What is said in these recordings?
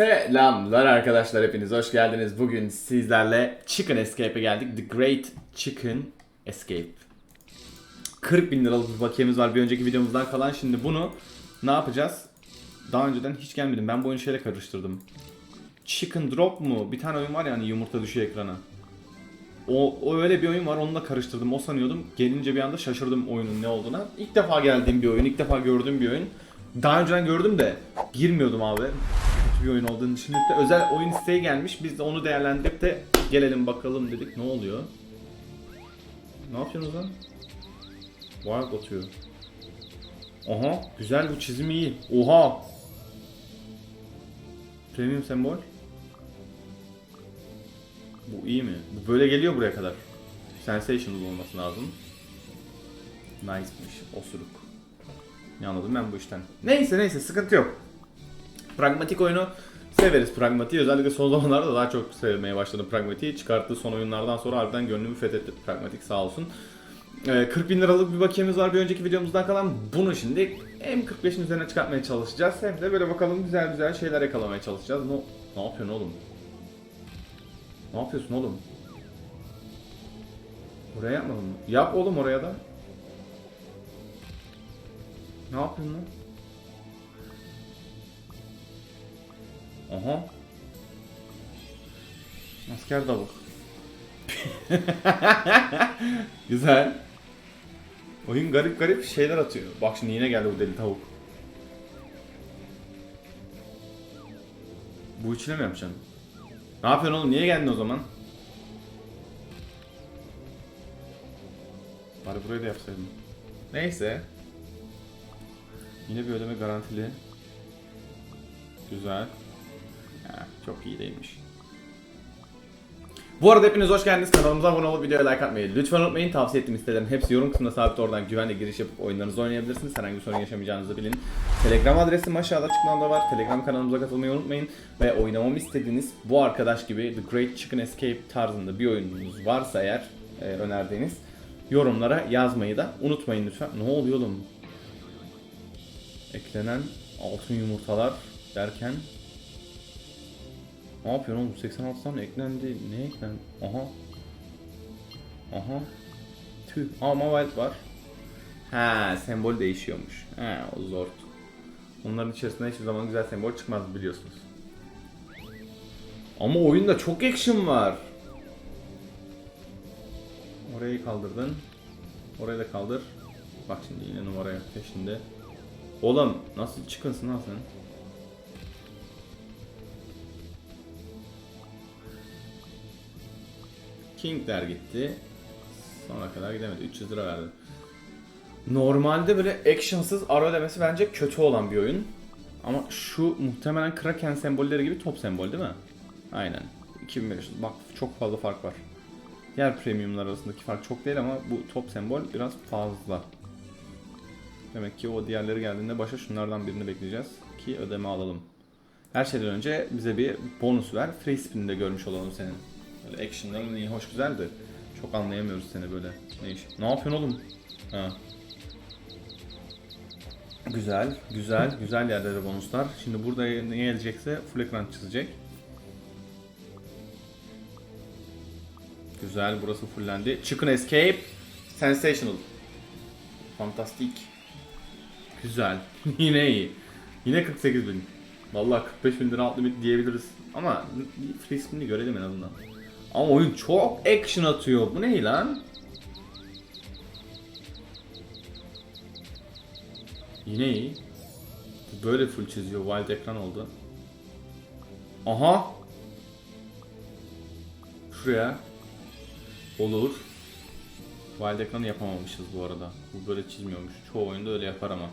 Selamlar arkadaşlar hepiniz hoş geldiniz. Bugün sizlerle Chicken Escape'e geldik. The Great Chicken Escape. 40 bin liralık bir bakiyemiz var bir önceki videomuzdan kalan. Şimdi bunu ne yapacağız? Daha önceden hiç gelmedim. Ben bu oyunu şeyle karıştırdım. Chicken Drop mu? Bir tane oyun var ya hani yumurta düşüyor ekrana. O, o öyle bir oyun var onunla karıştırdım. O sanıyordum. Gelince bir anda şaşırdım oyunun ne olduğuna. İlk defa geldiğim bir oyun, ilk defa gördüğüm bir oyun. Daha önceden gördüm de girmiyordum abi. Bir oyun olduğunu düşünüp de özel oyun isteği gelmiş. Biz de onu değerlendirip de gelelim bakalım dedik. Ne oluyor? Ne yapıyorsunuz lan? Wild atıyor. Oha güzel bu çizim iyi. Oha. Premium sembol. Bu iyi mi? Bu böyle geliyor buraya kadar. Sensational olması lazım. Nice'mış. Osuruk. Ne anladım ben bu işten. Neyse neyse sıkıntı yok. Pragmatik oyunu severiz pragmatiği. Özellikle son zamanlarda daha çok sevmeye başladım pragmatiği. Çıkarttığı son oyunlardan sonra harbiden gönlümü fethetti pragmatik sağ olsun. Ee, 40 bin liralık bir bakiyemiz var bir önceki videomuzdan kalan. Bunu şimdi hem 45'in üzerine çıkartmaya çalışacağız hem de böyle bakalım güzel güzel şeyler yakalamaya çalışacağız. Ne, ne yapıyorsun oğlum? Ne yapıyorsun oğlum? Oraya yapmadın mı? Yap oğlum oraya da. Ne yapıyorsun lan? Aha. Asker tavuk. Güzel. Oyun garip garip şeyler atıyor. Bak şimdi yine geldi bu deli tavuk. Bu içine mi yapacaksın? Ne yapıyorsun oğlum? Niye geldin o zaman? Bari burayı da yapsaydım. Neyse. Yine bir ödeme garantili. Güzel. Çok iyi değilmiş. Bu arada hepiniz hoş geldiniz. Kanalımıza abone olup videoya like atmayı lütfen unutmayın. Tavsiye ettiğim sitelerin hepsi yorum kısmında sabit oradan güvenle giriş yapıp oyunlarınızı oynayabilirsiniz. Herhangi bir sorun yaşamayacağınızı bilin. Telegram adresim aşağıda açıklamada var. Telegram kanalımıza katılmayı unutmayın. Ve oynamamı istediğiniz bu arkadaş gibi The Great Chicken Escape tarzında bir oyununuz varsa eğer e, önerdiğiniz yorumlara yazmayı da unutmayın lütfen. Ne oluyor oğlum? Eklenen altın yumurtalar derken ne yapıyorsun oğlum? 86 tane eklendi. Ne eklendi? Aha. Aha. Tüh. Ama wild var. Ha, sembol değişiyormuş. Ha, o zor. Onların içerisinde hiçbir zaman güzel sembol çıkmaz biliyorsunuz. Ama oyunda çok action var. Orayı kaldırdın. Orayı da kaldır. Bak şimdi yine numaraya peşinde. Oğlum nasıl çıkınsın lan sen? Kingler gitti. Sonuna kadar gidemedi. 300 lira verdi. Normalde böyle actionsız ara ödemesi bence kötü olan bir oyun. Ama şu muhtemelen Kraken sembolleri gibi top sembol değil mi? Aynen. 2500. Bak çok fazla fark var. Diğer premiumlar arasındaki fark çok değil ama bu top sembol biraz fazla. Demek ki o diğerleri geldiğinde başa şunlardan birini bekleyeceğiz ki ödeme alalım. Her şeyden önce bize bir bonus ver. Free spin'i de görmüş olalım senin. Böyle action'ların iyi hoş güzeldi. Çok anlayamıyoruz seni böyle. Ne iş? Ne yapıyorsun oğlum? Ha. Güzel, güzel, güzel yerlere bonuslar. Şimdi burada ne gelecekse full ekran çizecek. Güzel, burası fullendi. Chicken Escape, Sensational. Fantastik. Güzel. Yine iyi. Yine 48 bin. Vallahi 45 bin lira alt limit diyebiliriz. Ama free spin'i görelim en azından. Ama oyun çok action atıyor. Bu ne lan? Yine iyi. Böyle full çiziyor. Wild ekran oldu. Aha. Şuraya. Olur. Wild ekranı yapamamışız bu arada. Bu böyle çizmiyormuş. Çoğu oyunda öyle yapar ama.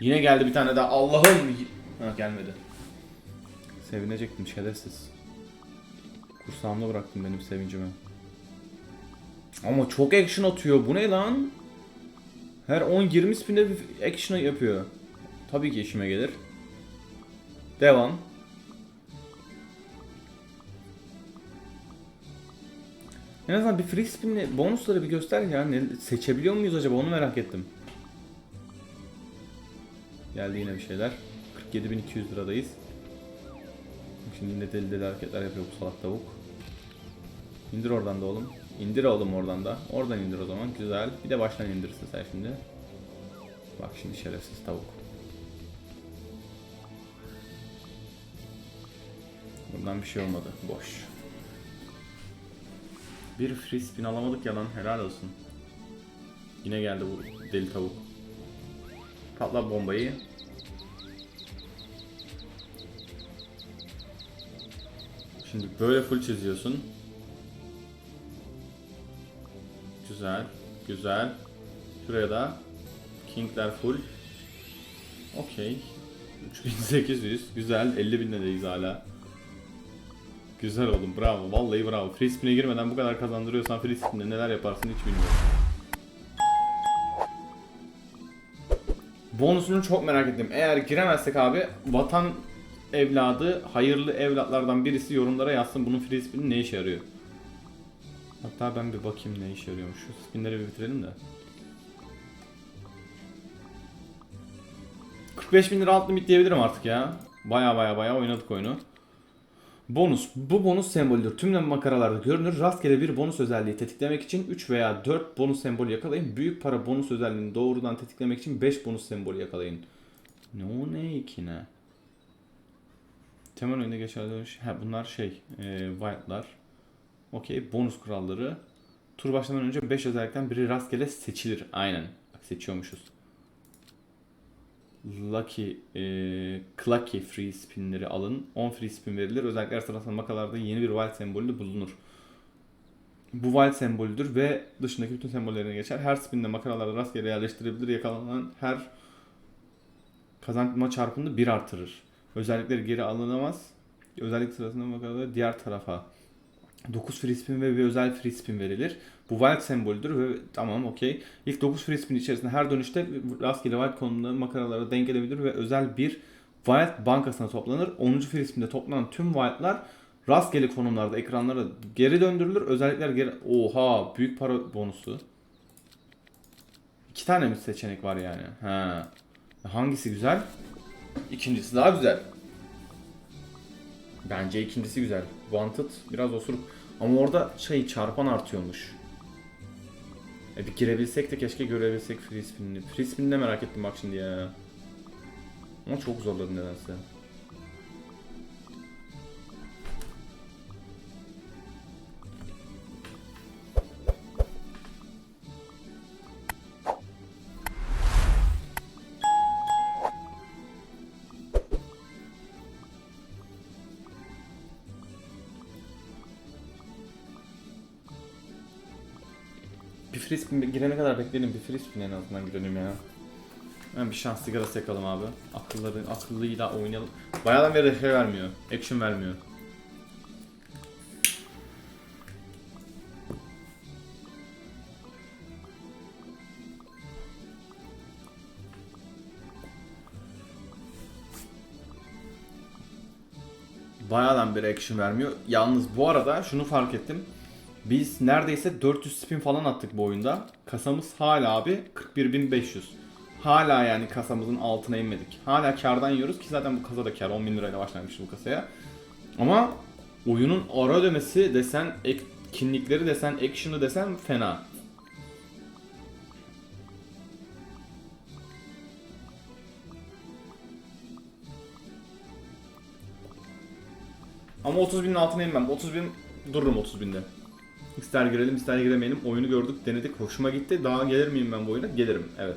Yine geldi bir tane daha. Allah'ım. Ha gelmedi. Sevinecektim şerefsiz. Kursağımda bıraktım benim sevincimi. Ama çok action atıyor. Bu ne lan? Her 10-20 spinde bir action yapıyor. Tabii ki işime gelir. Devam. En azından bir free spin'le bonusları bir göster ya. Ne, seçebiliyor muyuz acaba onu merak ettim. Geldi yine bir şeyler. 47.200 liradayız. şimdi yine deli deli hareketler yapıyor bu salak tavuk. İndir oradan da oğlum. İndir oğlum oradan da. Oradan indir o zaman. Güzel. Bir de baştan indirsin sen şimdi. Bak şimdi şerefsiz tavuk. Bundan bir şey olmadı. Boş. Bir free spin alamadık ya lan. Helal olsun. Yine geldi bu deli tavuk. Patla bombayı. Şimdi böyle full çiziyorsun. Güzel. Güzel. Şuraya da Kingler full. Okey. 3800. Güzel. 50 bindeyiz hala. Güzel oğlum. Bravo. Vallahi bravo. Free spin'e girmeden bu kadar kazandırıyorsan free spin'de neler yaparsın hiç bilmiyorum. Bonusunu çok merak ettim. Eğer giremezsek abi vatan evladı, hayırlı evlatlardan birisi yorumlara yazsın bunun free spin'i ne işe yarıyor. Hatta ben bir bakayım ne işe yarıyormuş. Şu spinleri bir bitirelim de. 45 bin lira alt limit diyebilirim artık ya. Baya baya baya oynadık oyunu. Bonus. Bu bonus sembolüdür. Tüm makaralarda görünür. Rastgele bir bonus özelliği tetiklemek için 3 veya 4 bonus sembolü yakalayın. Büyük para bonus özelliğini doğrudan tetiklemek için 5 bonus sembolü yakalayın. Ne o ne ki ne? Temel oyunda geçerli dönüş. Ha bunlar şey, e, white'lar. Okey, bonus kuralları. Tur başlamadan önce 5 özellikten biri rastgele seçilir. Aynen. Bak seçiyormuşuz. Lucky, e, Clucky free spinleri alın. 10 free spin verilir. Özellikler sırasında makalarda yeni bir wild sembolü bulunur. Bu wild sembolüdür ve dışındaki bütün sembollerine geçer. Her spinde makaralarda rastgele yerleştirebilir. Yakalanan her kazanma çarpımını 1 artırır. Özellikleri geri alınamaz. Özellik sırasında makaraları diğer tarafa 9 free spin ve bir özel free spin verilir. Bu wild sembolüdür ve tamam okey. İlk 9 free spin içerisinde her dönüşte rastgele wild konumunda makaralara denk edebilir ve özel bir wild bankasına toplanır. 10. free spinde toplanan tüm wildlar rastgele konumlarda ekranlara geri döndürülür. Özellikler geri... Oha büyük para bonusu. İki tane mi seçenek var yani? Ha. Hangisi güzel? İkincisi daha güzel. Bence ikincisi güzel. Wanted biraz osuruk. Ama orada şey çarpan artıyormuş. E bir girebilsek de keşke görebilsek free spin'ini. Free de merak ettim bak şimdi ya. Ama çok zorladı nedense. Bir spin girene kadar bekleyelim. Bir spin en azından girelim ya. Ben bir şans sigarası yakalım abi. Akılları, akıllıyla oynayalım. Bayağıdan beri şey vermiyor. Action vermiyor. Bayağıdan beri action vermiyor. Yalnız bu arada şunu fark ettim. Biz neredeyse 400 spin falan attık bu oyunda. Kasamız hala abi 41.500. Hala yani kasamızın altına inmedik. Hala kardan yiyoruz ki zaten bu kasa da kar. 10 bin lirayla başlamıştı bu kasaya. Ama oyunun ara ödemesi desen, etkinlikleri desen, action'ı desen fena. Ama 30 binin altına inmem. 30 bin dururum 30 binde. İster girelim ister giremeyelim. Oyunu gördük, denedik. Hoşuma gitti. Daha gelir miyim ben bu oyuna? Gelirim. Evet.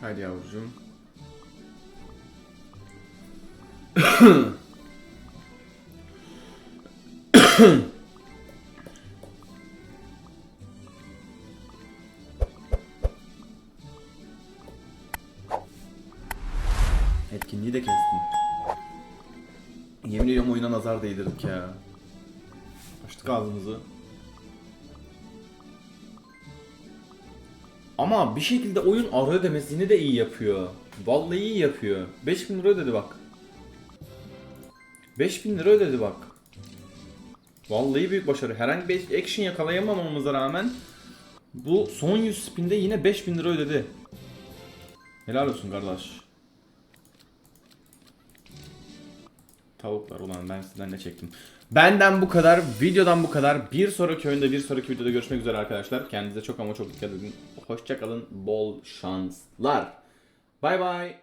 Haydi yavrucuğum. Etkinliği değdirdik ya. Açtık ağzımızı. Ama bir şekilde oyun ara ödemesini de iyi yapıyor. Vallahi iyi yapıyor. 5000 lira ödedi bak. 5000 lira ödedi bak. Vallahi büyük başarı. Herhangi bir action yakalayamamamıza rağmen bu son 100 spinde yine 5000 lira ödedi. Helal olsun kardeş. Tavuklar ulan ben sizden ne çektim. Benden bu kadar. Videodan bu kadar. Bir sonraki oyunda bir sonraki videoda görüşmek üzere arkadaşlar. Kendinize çok ama çok dikkat edin. Hoşçakalın. Bol şanslar. Bay bay.